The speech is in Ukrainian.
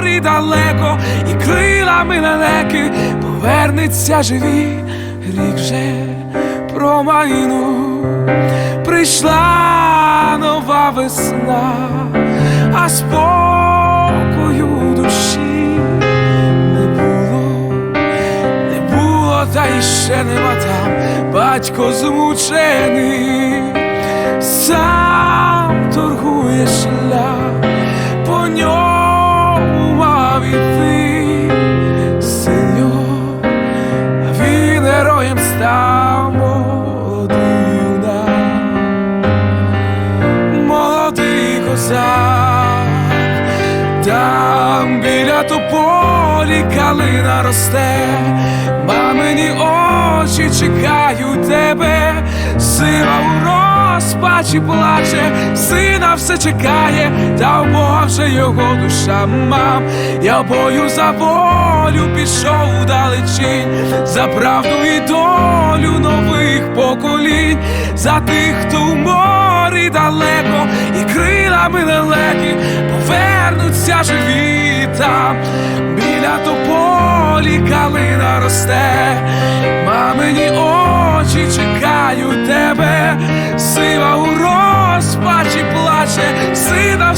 морі далеко, і крилами лелеки повернеться живі, рік вже промайнув, прийшла нова весна, а спокою душі не було. Не було, та й ще нема там. Батько змучений, а він героєм став молодий юнак, молодий. Там біля тополі калина росте, мамині очі чекають тебе, сила у розпачі плаче, сина все чекає, та вже його душа мам. Я бою за волю пішов далечінь, за правду і долю нових поколінь, за тих, хто в морі далеко, і крилами лелеки повернуться живі там, біля тополі калина росте,